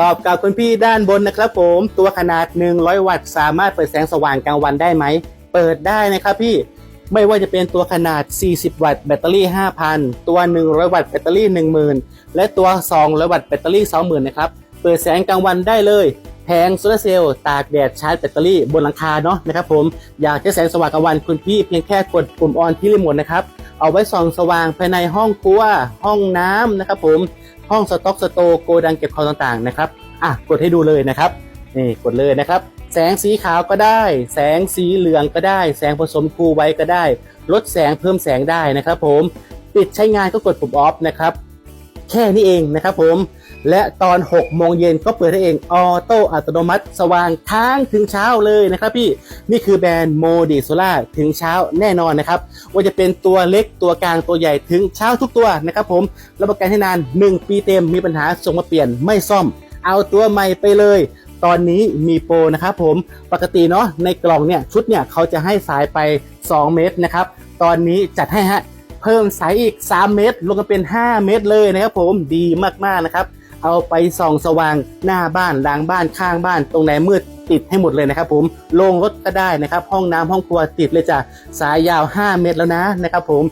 ตอบกับคุณพี่ด้านบนนะครับผม ตัวขนาด 100 วัตต์ สามารถเปิดแสงสว่างกลางวันได้ไหม เปิดได้นะครับพี่ ไม่ว่าจะเป็นตัวขนาด 40 วัตต์แบตเตอรี่ 5,000 ตัว 100 วัตต์แบตเตอรี่ 10,000 และตัว 200 วัตต์แบตเตอรี่ 20,000 นะครับ เปิดแสงกลางวันได้เลย แผงโซลาร์เซลล์ตากแดดชาร์จแบตเตอรี่บนหลังคาเนาะนะครับผม อยากจะแสงสว่างกลางวันคุณพี่เพียงแค่กดปุ่มออนที่รีโมทนะครับ เอาไว้ส่องสว่างภายในห้องครัวห้องน้ำนะครับผมห้องสต็อกสโตโกดังเก็บของต่างๆนะครับอะกดให้ดูเลยนะครับนี่กดเลยนะครับ แสงสีขาวก็ได้ แสงสีเหลืองก็ได้ แสงผสมคูไว้ก็ได้ ลดแสงเพิ่มแสงได้นะครับผมปิดใช้งานก็กดปุ่มออฟนะครับแค่นี้เองนะครับผมและตอน 6 โมงเย็นก็เปิดได้เองออโต้อัตโนมัติ สว่างค้งถึงเช้าเลยนะครับพี่ นี่คือแบรนด์โมดีโซล่าถึงเช้าแน่นอนนะครับ ว่าจะเป็นตัวเล็กตัวกลางตัวใหญ่ถึงเช้าทุกตัวนะครับผมรับประกันให้นาน 1 ปีเต็มมีปัญหาส่งมาเปลี่ยนไม่ซ่อม เอาตัวใหม่ไปเลย ตอนนี้มีโปรนะครับผมปกติเนาะในกล่องเนี่ยชุดเนี่ยเขาจะให้สายไป 2 เมตรนะครับ ตอนนี้จัดให้ฮะเพิ่มสายอีก 3 เมตรลงกันเป็น 5 เมตรเลยนะครับผมดีมากๆนะครับ เอาไปส่องสว่างหน้าบ้านหลังบ้านข้างบ้านตรงไหนมืด ติดให้หมดเลยนะครับ ผมลงรถก็ได้นะครับ ห้องน้ำห้องครัวติดเลยจ้ะสายยาว 5 เมตรแล้วนะนะครับผม